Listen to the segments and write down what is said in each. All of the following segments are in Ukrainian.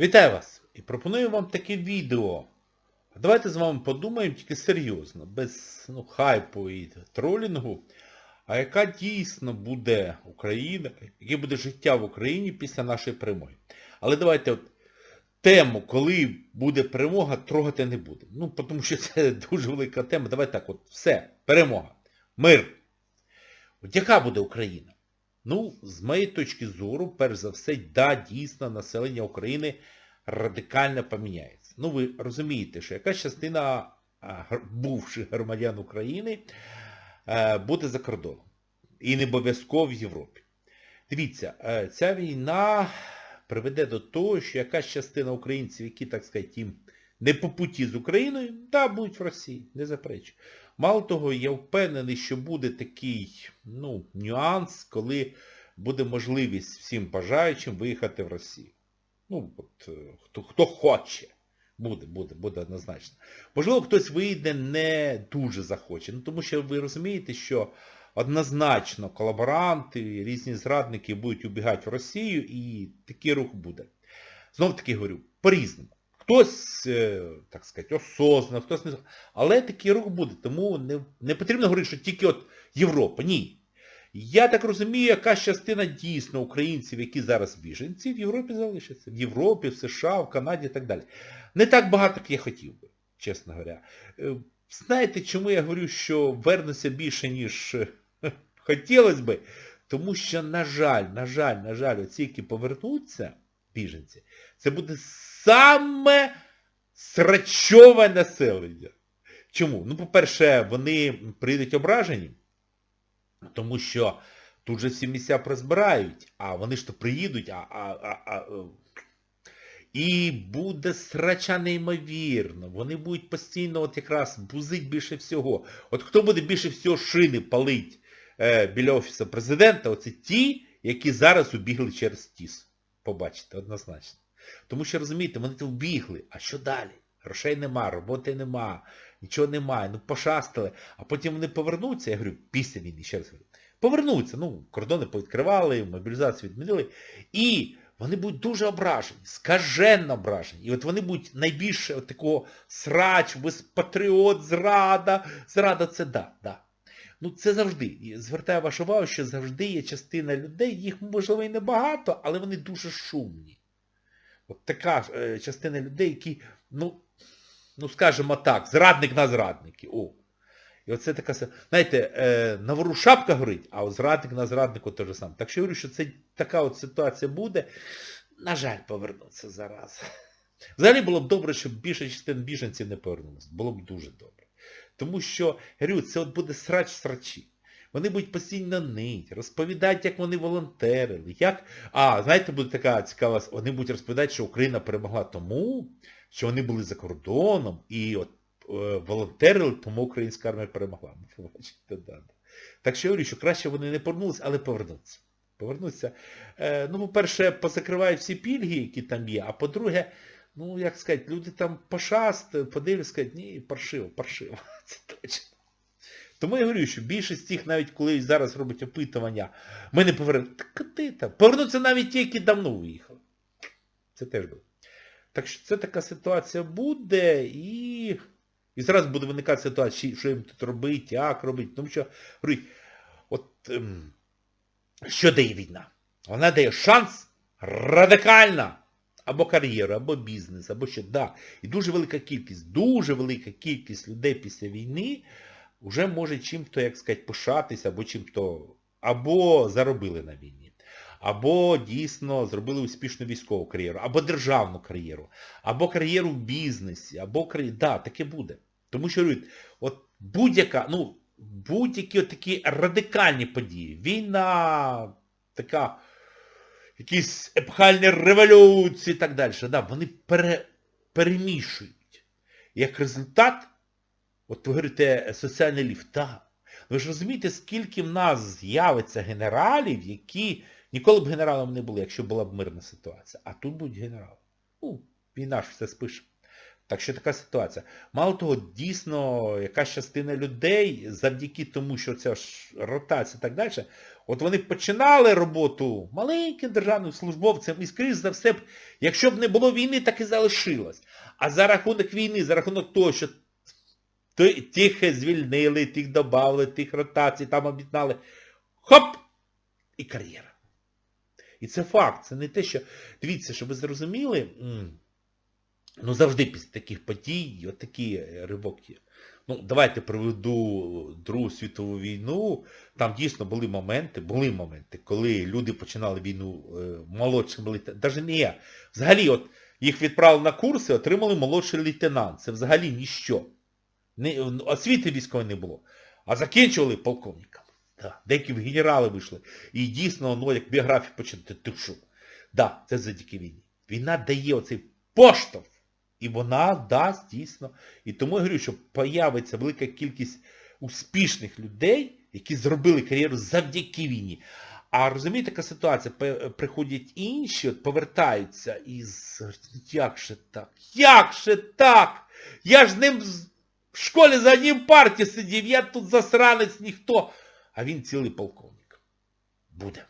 Вітаю вас! І пропоную вам таке відео. Давайте з вами подумаємо тільки серйозно, без ну, хайпу і тролінгу. А яка дійсно буде Україна, яке буде життя в Україні після нашої перемоги. Але давайте от тему, коли буде перемога, трогати не будемо. Ну, тому що це дуже велика тема. Давайте так, от все, перемога, мир. От яка буде Україна? Ну, з моєї точки зору, перш за все, да, дійсно, населення України радикально поміняється. Ну, ви розумієте, що якась частина бувших громадян України е, буде за кордоном. І не обов'язково в Європі. Дивіться, е, ця війна приведе до того, що якась частина українців, які, так сказати, їм не по путі з Україною, да, будуть в Росії, не заперечую. Мало того, я впевнений, що буде такий ну, нюанс, коли буде можливість всім бажаючим виїхати в Росію. Ну, от, е, хто, хто хоче. Буде, буде, буде однозначно. Можливо, хтось вийде не дуже захоче. Ну, тому що ви розумієте, що однозначно колаборанти, різні зрадники будуть убігати в Росію і такий рух буде. Знов таки говорю, по-різному. Хтось, е, так сказати, осознанно, хтось не... Але такий рух буде, тому не, не потрібно говорити, що тільки от Європа. Ні. Я так розумію, якась частина дійсно українців, які зараз біженці, в Європі залишаться. В Європі, в США, в Канаді і так далі. Не так багато, як я хотів би, чесно говоря. Е, Знаєте, чому я говорю, що вернуться більше, ніж е, хотілося би? Тому що, на жаль, на жаль, на жаль, оці, які повернуться, біженці, це буде саме срачове населення. Чому? Ну, по-перше, вони прийдуть ображені, тому що тут же всі місця прозбирають, а вони ж то приїдуть, а, а, а, а, і буде срача неймовірно. Вони будуть постійно от якраз бузить більше всього. От хто буде більше всього шини палить е, біля Офісу президента, оце ті, які зараз убігли через ТІС. Побачите, однозначно. Тому що, розумієте, вони то вбігли, а що далі? Грошей нема, роботи нема, нічого немає, ну пошастили. А потім вони повернуться, я говорю, після війни, ще раз говорю, повернуться, ну, кордони повідкривали, мобілізацію відмінили, і вони будуть дуже ображені, скаженно ображені. І от вони будуть найбільше от такого срач, патріот, зрада. Зрада це да, да. Ну це завжди. Звертаю вашу увагу, що завжди є частина людей, їх можливо і небагато, але вони дуже шумні. От така е, частина людей, які, ну, ну скажімо так, зрадник на зрадники. О. І оце така, знаєте, е, на вору шапка горить, а зрадник на зраднику те ж саме. Так що я говорю, що це така от ситуація буде. На жаль, повернуться зараз. Взагалі було б добре, щоб більша частина біженців не повернулася. Було б дуже добре. Тому що, говорю, це от буде срач срачі. Вони будуть постійно нить, розповідати, як вони волонтерили, як... А, знаєте, буде така цікава, вони будуть розповідати, що Україна перемогла тому, що вони були за кордоном і от е, волонтерили, тому українська армія перемогла. Так що я говорю, що краще вони не повернулися, але повернуться. Повернуться. Е, ну, по-перше, позакривають всі пільги, які там є, а по-друге, ну, як сказати, люди там пошаст, подивляться, скажуть, ні, паршиво, паршиво. Це точно. Тому я говорю, що більшість тих, навіть коли зараз роблять опитування, ми не повернемо. Так ти там. Повернуться навіть ті, які давно виїхали. Це теж буде. Так що це така ситуація буде і... І зараз буде виникати ситуація, що їм тут робити, як робити. Тому що, говорю, от ем, що дає війна? Вона дає шанс радикально або кар'єру, або бізнес, або що. Да. І дуже велика кількість, дуже велика кількість людей після війни вже може чим-то, як сказати, пишатися, або чим-то, або заробили на війні, або дійсно зробили успішну військову кар'єру, або державну кар'єру, або кар'єру в бізнесі, або кар'єру. Да, таке буде. Тому що от будь-яка, ну, будь-які такі радикальні події, війна, така, якісь епохальні революції і так далі, да, вони пере, перемішують. Як результат, от ви говорите, соціальний ліфт, так. Ви ж розумієте, скільки в нас з'явиться генералів, які ніколи б генералом не були, якщо була б мирна ситуація. А тут будуть генерали. Ну, війна ж все спише. Так що така ситуація. Мало того, дійсно, якась частина людей, завдяки тому, що ця ж ротація і так далі, от вони починали роботу маленьким державним службовцем і, скоріш за все, якщо б не було війни, так і залишилось. А за рахунок війни, за рахунок того, що тих звільнили, тих додали, тих ротацій, там об'єднали, хоп! І кар'єра. І це факт, це не те, що... Дивіться, щоб ви зрозуміли, ну завжди після таких подій, от такі е, ривок є. Ну, давайте приведу Другу світову війну. Там дійсно були моменти, були моменти, коли люди починали війну е, молодшими лейтенантами. Навіть не я. Взагалі, от їх відправили на курси, отримали молодший лейтенант. Це взагалі ніщо. Не, освіти військової не було. А закінчували полковниками. Да. Деякі генерали вийшли. І дійсно, ну, як біографію почати, ти що? Да, це завдяки війні. Війна дає оцей поштовх. І вона дасть дійсно. І тому я говорю, що появиться велика кількість успішних людей, які зробили кар'єру завдяки війні. А розумієте, така ситуація, приходять інші, от повертаються і як же так? Як же так? Я ж ним в школі за одним парті сидів, я тут засранець ніхто. А він цілий полковник. Буде.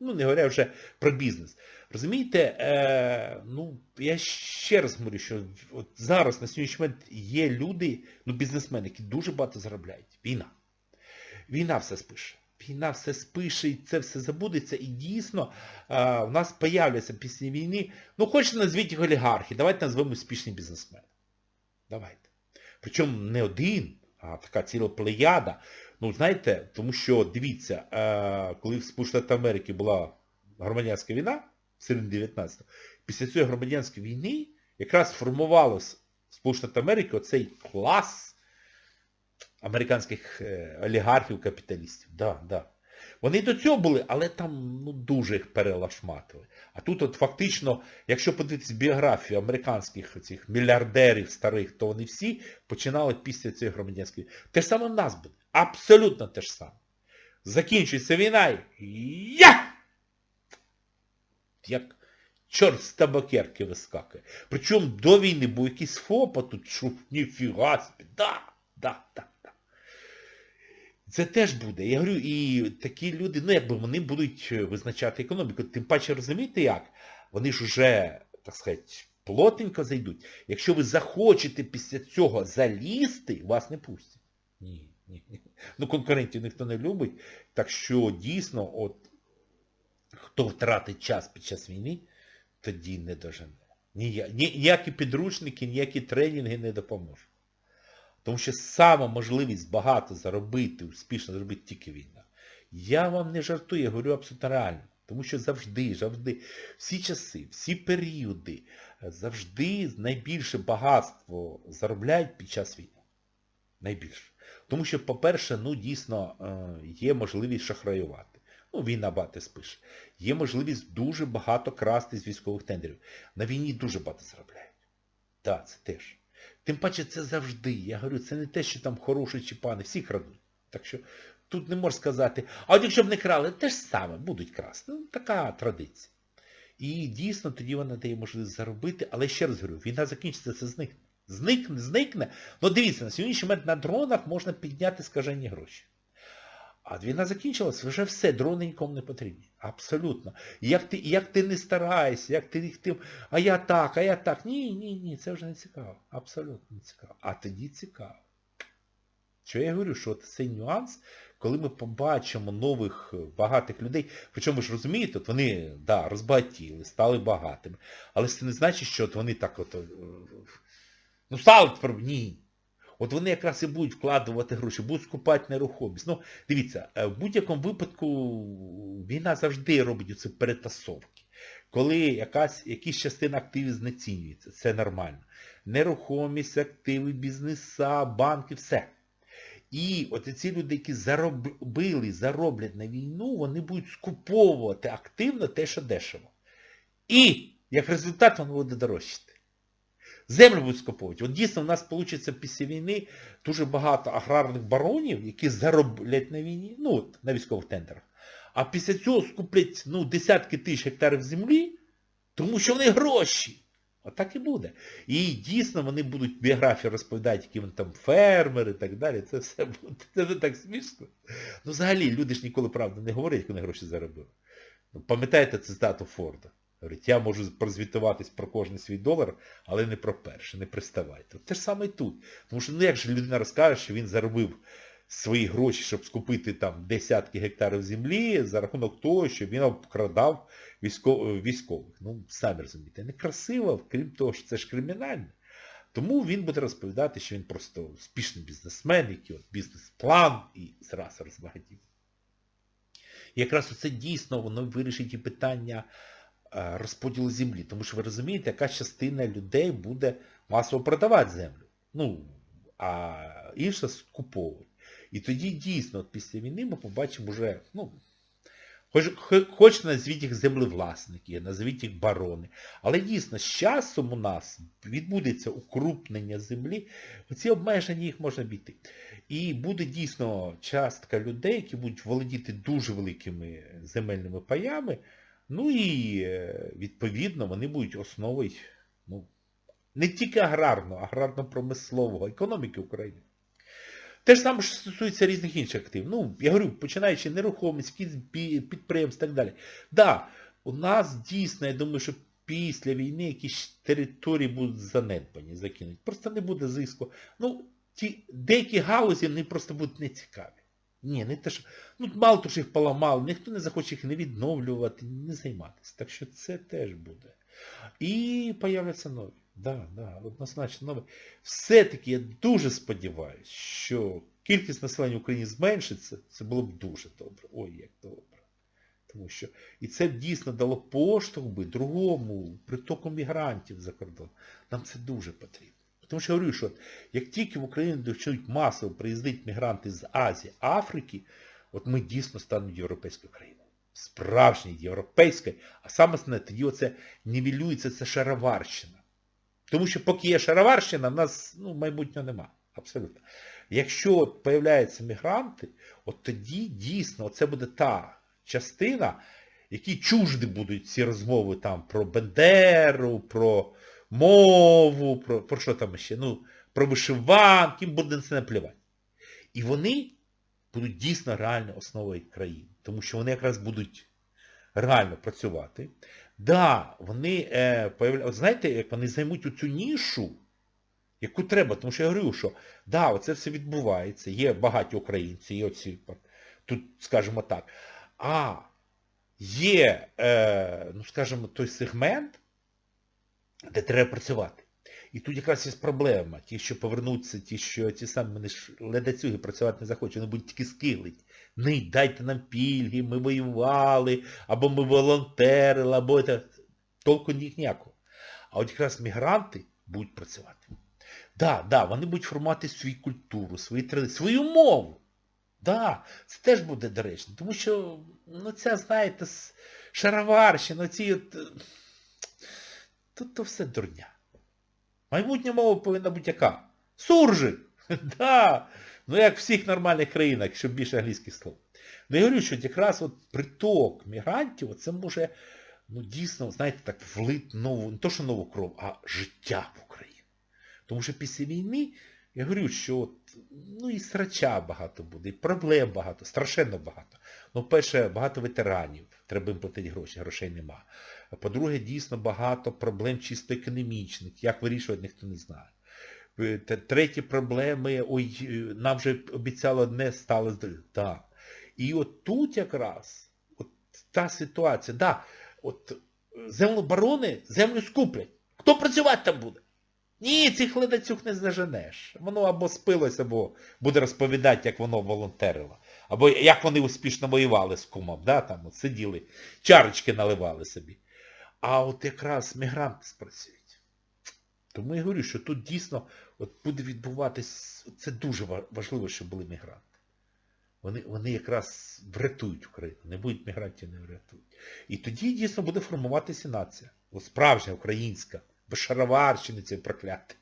Ну, не говоря вже про бізнес. Розумієте, е, ну, я ще раз говорю, що от зараз на сьогоднішній момент є люди, ну, бізнесмени, які дуже багато заробляють. Війна. Війна все спише. Війна все спише, і це все забудеться. І дійсно е, в нас появляться після війни, ну, хочете назвіть їх олігархи, давайте назвемо успішні бізнесмени. Давайте. Причому не один, а така ціла плеяда. Ну, знаєте, тому що, дивіться, е, коли в Сполучених Америки була громадянська війна, середині 19-го, після цієї громадянської війни якраз формувалося в Сполучених Америки оцей клас американських е, олігархів, капіталістів. Да, да. Вони до цього були, але там ну, дуже їх перелашматили. А тут от фактично, якщо подивитися біографію американських цих мільярдерів старих, то вони всі починали після цієї громадянської. Те ж саме в нас буде. Абсолютно те ж саме. Закінчується війна і я! Як чорт з табакерки вискакує. Причому до війни був якийсь ФОПа тут, що ніфіга собі. Да, да, да. Це теж буде. Я говорю, і такі люди, ну якби вони будуть визначати економіку. Тим паче розумієте як? Вони ж уже, так сказати, плотненько зайдуть. Якщо ви захочете після цього залізти, вас не пустять. Ні, ні, ні. Ну конкурентів ніхто не любить. Так що дійсно, от хто втратить час під час війни, тоді не дожене. Ніяк- ні- Ніякі підручники, ніякі тренінги не допоможуть. Тому що сама можливість багато заробити, успішно заробити тільки війна. Я вам не жартую, я говорю абсолютно реально. Тому що завжди, завжди, всі часи, всі періоди, е, завжди найбільше багатство заробляють під час війни. Найбільше. Тому що, по-перше, ну дійсно е, є можливість шахраювати. Ну, війна багато спише. Є можливість дуже багато красти з військових тендерів. На війні дуже багато заробляють. Так, це теж. Тим паче це завжди. Я говорю, це не те, що там хороші чи пани, всі крадуть. Так що тут не можна сказати, а от якщо б не крали, те ж саме, будуть красти. Ну, така традиція. І дійсно тоді вона дає можливість заробити, але ще раз говорю, війна закінчиться, це зникне. Зникне, зникне. Ну дивіться, на сьогоднішній момент на дронах можна підняти скажені гроші. А війна закінчилась, вже все, дрони нікому не потрібні. Абсолютно. Як ти, як ти не стараєшся, як ти їх тим, а я так, а я так. Ні, ні, ні, це вже не цікаво. Абсолютно не цікаво. А тоді цікаво. Що я говорю, що цей нюанс, коли ми побачимо нових е, багатих людей, причому ж розумієте, от вони, да, розбагатіли, стали багатими. Але це не значить, що от вони так от, е, ну стали тепер, ні. От вони якраз і будуть вкладувати гроші, будуть скупати нерухомість. Ну, дивіться, е, в будь-якому випадку війна завжди робить ці перетасовки. Коли якась, якісь частина активів знецінюється, це нормально. Нерухомість, активи, бізнеса, банки, все. І от ці люди, які заробили, зароблять на війну, вони будуть скуповувати активно те, що дешево. І, як результат, воно буде дорожчати. Землю будуть скуповувати. От дійсно в нас вийде після війни дуже багато аграрних баронів, які зароблять на війні, ну от, на військових тендерах. А після цього скуплять ну, десятки тисяч гектарів землі, тому що вони гроші. А так і буде. І дійсно вони будуть біографії розповідати, які вони там фермери і так далі. Це все буде. Це не так смішно. Ну взагалі люди ж ніколи правду не говорять, як вони гроші заробили. Ну, Пам'ятаєте цитату Форда? Говорить, я можу прозвітуватись про кожен свій долар, але не про перший, не приставайте. Те ж саме і тут. Тому що ну як же людина розкаже, що він заробив свої гроші, щоб скупити там десятки гектарів землі за рахунок того, що він обкрадав військових. Ну, самі розумієте, некрасиво, крім того, що це ж кримінально. Тому він буде розповідати, що він просто успішний бізнесмен, який от бізнес-план і зразу розбагатів. Якраз оце дійсно воно вирішить і питання розподілу землі. Тому що ви розумієте, яка частина людей буде масово продавати землю. Ну, а інша скуповують. І тоді дійсно от після війни ми побачимо вже, ну, хоч, хоч- назвіть їх землевласники, назвіть їх барони. Але дійсно, з часом у нас відбудеться укрупнення землі, оці обмеження їх можна обійти. І буде дійсно частка людей, які будуть володіти дуже великими земельними паями, ну і е, відповідно вони будуть основою ну, не тільки аграрного, аграрно-промислового, економіки України. Те ж саме що стосується різних інших активів. Ну, я говорю, починаючи нерухомість, під- підприємств і так далі. Да, у нас дійсно, я думаю, що після війни якісь території будуть занедбані, закинуть. Просто не буде зиску. Ну, ті, деякі галузі вони просто будуть нецікаві. Ні, не те, що. Ну, мало того, що їх поламали, ніхто не захоче їх не відновлювати, не займатися. Так що це теж буде. І появляться нові. Да, да, однозначно нові. Все-таки я дуже сподіваюся, що кількість населення в Україні зменшиться, це було б дуже добре. Ой, як добре. Тому що і це б дійсно дало поштовх би другому притоку мігрантів за кордон. Нам це дуже потрібно. Тому що я говорю, що як тільки в Україну почнуть масово приїздити мігранти з Азії, Африки, от ми дійсно станемо європейською країною. Справжньою європейською, а саме тоді оце нівелюється, це шароварщина. Тому що поки є шароварщина, в нас ну, майбутнього нема. Абсолютно. Якщо от появляються мігранти, от тоді дійсно це буде та частина, які чужди будуть ці розмови там про Бендеру, про мову, про, про що там ще, ну, про вишиванки, їм буде на це наплівати. І вони будуть дійсно реально основою країни. Тому що вони якраз будуть реально працювати. Да, вони е, появля... Знаєте, як вони займуть оцю нішу, яку треба, тому що я говорю, що да, оце все відбувається, є багаті українці, є оці, тут, скажімо так. А є, е, ну скажімо, той сегмент, де треба працювати. І тут якраз є проблема. Ті, що повернуться, ті, що ті самі вони ж ледацюги працювати не захочуть, вони будуть тільки скиглить. Не дайте нам пільги, ми воювали, або ми волонтерили, або це. Толку їх ніякого. А от якраз мігранти будуть працювати. Да, да, вони будуть формувати свою культуру, свої традиції, свою мову. Да, це теж буде доречно. Тому що, ну це, знаєте, шароварщина, ці от... Тут то все дурня. Майбутня мова повинна бути яка? Суржик! Да. Ну як в всіх нормальних країнах, щоб більше англійських слов. Ну я говорю, що якраз от приток мігрантів, це може, ну дійсно, знаєте, так влити нову, не то що нову кров, а життя в Україну. Тому що після війни, я говорю, що ну і срача багато буде, і проблем багато, страшенно багато. Ну, перше, багато ветеранів, треба їм платити гроші, грошей нема. По-друге, дійсно багато проблем чисто економічних, як вирішувати, ніхто не знає. Е, Треті проблеми, ой, е, нам вже обіцяли одне, стало з другим. І от тут якраз, от та ситуація, да, от е, землю скуплять. Хто працювати там буде? Ні, цих ледацюг не заженеш. Воно або спилось, або буде розповідати, як воно волонтерило. Або як вони успішно воювали з кумом, да, там от сиділи, чарочки наливали собі. А от якраз мігранти спрацюють. Тому я говорю, що тут дійсно от буде відбуватись, це дуже важливо, щоб були мігранти. Вони, вони якраз врятують Україну, не будуть мігрантів, не врятують. І тоді дійсно буде формуватися нація. От справжня українська, шароварщини цієї прокляти.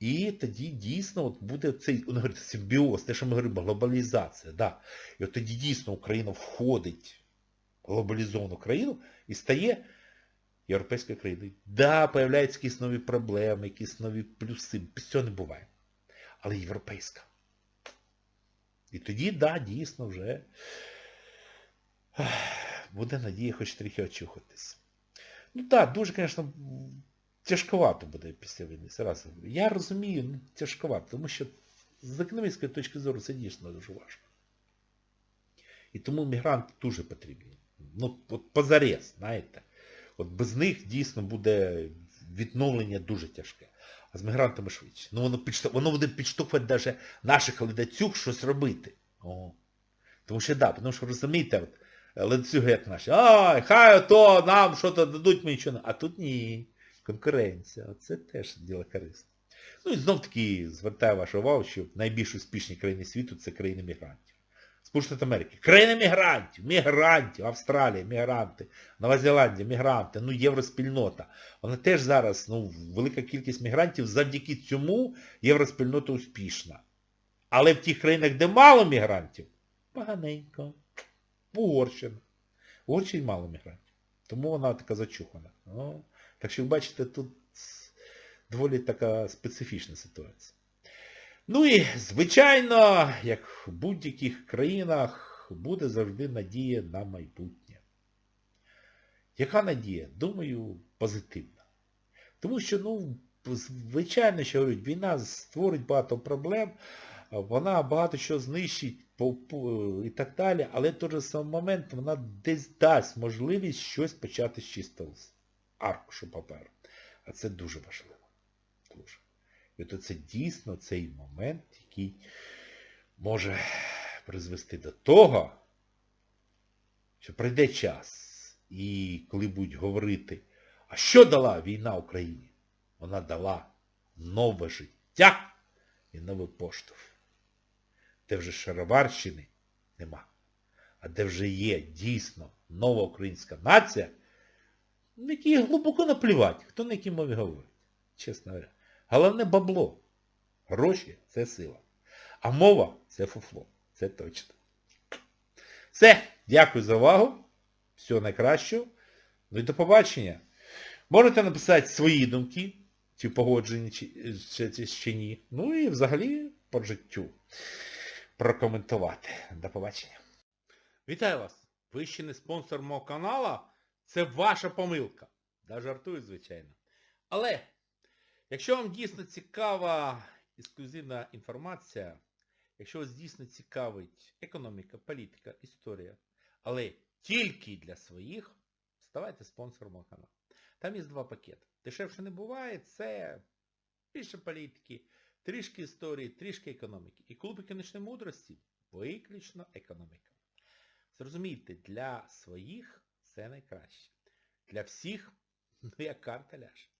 І тоді дійсно от буде цей он говорить, симбіоз, те, що ми говоримо, глобалізація. Да. І от тоді дійсно Україна входить в глобалізовану країну і стає європейської країни. Да, появляються якісь нові проблеми, якісь нові плюси. Цього не буває. Але європейська. І тоді, да, дійсно вже буде надія хоч трохи очухатись. Ну так, дуже, звісно, тяжковато буде після війни. Зараз. Я розумію, ну, тяжковато, тому що з економічної точки зору це дійсно дуже важко. І тому мігранти дуже потрібні. Ну, от позарез, знаєте. От без них дійсно буде відновлення дуже тяжке. А з мігрантами швидше. Ну воно підштовх... воно буде підштовхувати навіть наших ледацюг щось робити. О. Тому що да, тому що розумієте, от, ледацюги як наші. Ай, хай ото нам щось дадуть, ми нічого не. А тут ні. Конкуренція. Це теж діло корисне. Ну і знов таки звертаю вашу увагу, що найбільш успішні країни світу це країни мігрантів. Сполучені Америки. Країни мігрантів, мігрантів, Австралія, мігранти, Нова Зеландія, мігранти, ну євроспільнота. Вона теж зараз, ну, велика кількість мігрантів, завдяки цьому євроспільнота успішна. Але в тих країнах, де мало мігрантів, поганенько. Угорщина. В Угорщині мало мігрантів. Тому вона така зачухана. Ну, так що ви бачите, тут доволі така специфічна ситуація. Ну і, звичайно, як в будь-яких країнах, буде завжди надія на майбутнє. Яка надія? Думаю, позитивна. Тому що, ну, звичайно, що говорять, війна створить багато проблем, вона багато що знищить і так далі, але в той же самий момент вона десь дасть можливість щось почати з чистого аркушу паперу. А це дуже важливо. Дуже. І от це дійсно цей момент, який може призвести до того, що прийде час, і коли будуть говорити, а що дала війна Україні? Вона дала нове життя і новий поштовх. Де вже Шароварщини нема. А де вже є дійсно нова українська нація, на якій глибоко наплівати, хто на якій мові говорить, чесно говоря. Головне бабло. Гроші це сила. А мова це фуфло. Це точно. Все. Дякую за увагу. Всього найкращого. Ну і до побачення. Можете написати свої думки, чи погоджені, чи, чи, чи ні. Ну і взагалі по життю прокоментувати. До побачення. Вітаю вас! Ви ще не спонсор мого каналу. Це ваша помилка. Да жартую, звичайно. Але... Якщо вам дійсно цікава ексклюзивна інформація, якщо вас дійсно цікавить економіка, політика, історія, але тільки для своїх, ставайте спонсором мого каналу. Там є два пакети. Дешевше не буває, це більше політики, трішки історії, трішки економіки. І клуб економічної мудрості виключно економіка. Зрозумійте, для своїх це найкраще. Для всіх, ну як карта ляж.